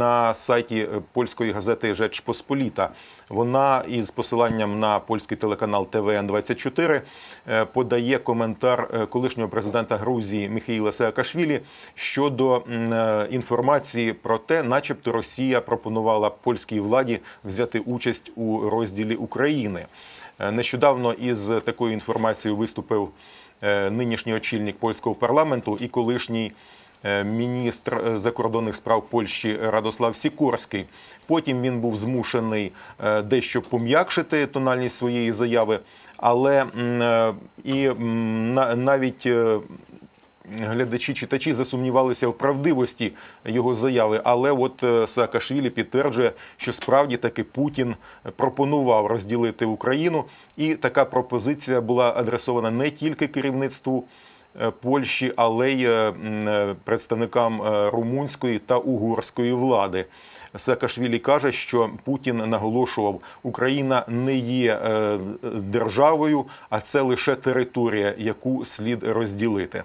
на сайті е, польської газети Жеч Посполіта. Вона із посиланням на польський телеканал ТВН 24 е, подає коментар е, колишнього президента Грузії Міхаїла Саакашвілі щодо інформації про те, начебто Росія пропонувала польській владі взяти участь у розділі України. Нещодавно із такою інформацією виступив нинішній очільник польського парламенту і колишній міністр е, закордонних справ Польщі Радослав Сікорський. Потім він був змушений е, дещо пом'якшити тональність своєї заяви, але е, і на- навіть. е, Глядачі читачі засумнівалися в правдивості його заяви, але от е, Саакашвілі підтверджує, що справді таки Путін пропонував розділити Україну, і така пропозиція була адресована не тільки керівництву е, Польщі, але й е, е, представникам е, румунської та угорської влади. Саакашвілі каже, що Путін наголошував, Україна не є е, державою, а це лише територія, яку слід розділити.